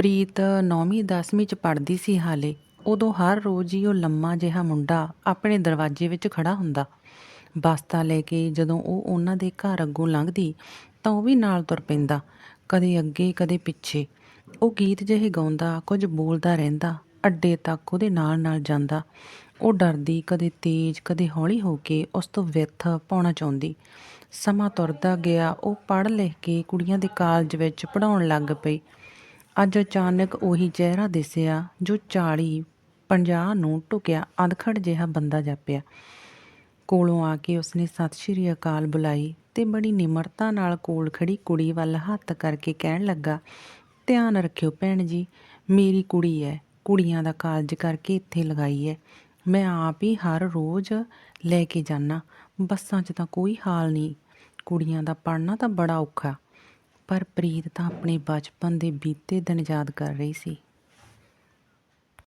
ਪ੍ਰੀਤ 9ਵੀਂ 10ਵੀਂ ਚ ਪੜ੍ਹਦੀ ਸੀ ਹਾਲੇ। ਉਦੋਂ ਹਰ ਰੋਜ਼ ਹੀ ਉਹ ਲੰਮਾ ਜਿਹਾ ਮੁੰਡਾ ਆਪਣੇ ਦਰਵਾਜ਼ੇ ਵਿੱਚ ਖੜਾ ਹੁੰਦਾ। ਬਸਤਾ ਲੈ ਕੇ ਜਦੋਂ ਉਹ ਉਹਨਾਂ ਦੇ ਘਰ ਅੱਗੋਂ ਲੰਘਦੀ, ਤਾਂ ਉਹ ਵੀ ਨਾਲ ਤੁਰ ਪੈਂਦਾ, ਕਦੇ ਅੱਗੇ, ਕਦੇ ਪਿੱਛੇ। ਉਹ ਗੀਤ ਜਿਹੇ ਗਾਉਂਦਾ, ਕੁਝ ਬੋਲਦਾ ਰਹਿੰਦਾ, ਅੱਡੇ ਤੱਕ ਉਹਦੇ ਨਾਲ ਨਾਲ ਜਾਂਦਾ। ਉਹ ਡਰਦੀ, ਕਦੇ ਤੇਜ਼, ਕਦੇ ਹੌਲੀ ਹੋ ਕੇ ਉਸ ਤੋਂ ਵਿੱਥ ਪਾਉਣਾ ਚਾਹੁੰਦੀ। ਸਮਾਂ ਤੁਰਦਾ ਗਿਆ, ਉਹ ਪੜ੍ਹ ਲਿਖ ਕੇ ਕੁੜੀਆਂ ਦੇ ਕਾਲਜ ਵਿੱਚ ਪੜ੍ਹਾਉਣ ਲੱਗ ਪਈ। ਅੱਜ ਅਚਾਨਕ ਉਹੀ ਚਿਹਰਾ ਦਿਸਿਆ ਜੋ 40 50 ਨੂੰ ਟੁਕਿਆ ਅਧਖੜ ਜਿਹਾ ਬੰਦਾ ਜਾਪਿਆ। ਕੋਲੋਂ ਆ ਕੇ ਉਸਨੇ ਸਤਿ ਸ਼੍ਰੀ ਅਕਾਲ ਬੁਲਾਈ ਤੇ ਬੜੀ ਨਿਮਰਤਾ ਨਾਲ ਕੋਲ ਖੜੀ ਕੁੜੀ ਵੱਲ ਹੱਥ ਕਰਕੇ ਕਹਿਣ ਲੱਗਾ, ਧਿਆਨ ਰੱਖਿਓ ਭੈਣ ਜੀ, ਮੇਰੀ ਕੁੜੀ ਹੈ ਕੁੜੀਆਂ ਦਾ ਕਾਲਜ ਕਰਕੇ ਇੱਥੇ ਲਗਾਈ ਹੈ ਮੈਂ ਆਪ ਹੀ ਹਰ ਰੋਜ਼ ਲੈ ਕੇ ਜਾਣਾ ਬੱਸਾਂ 'ਚ ਤਾਂ ਕੋਈ ਹਾਲ ਨਹੀਂ, ਕੁੜੀਆਂ ਦਾ ਪੜ੍ਹਨਾ ਤਾਂ ਬੜਾ ਔਖਾ ਪਰ ਪ੍ਰੀਤ ਤਾਂ ਆਪਣੇ ਬਚਪਨ ਦੇ ਬੀਤੇ ਦਿਨ ਯਾਦ ਕਰ ਰਹੀ ਸੀ।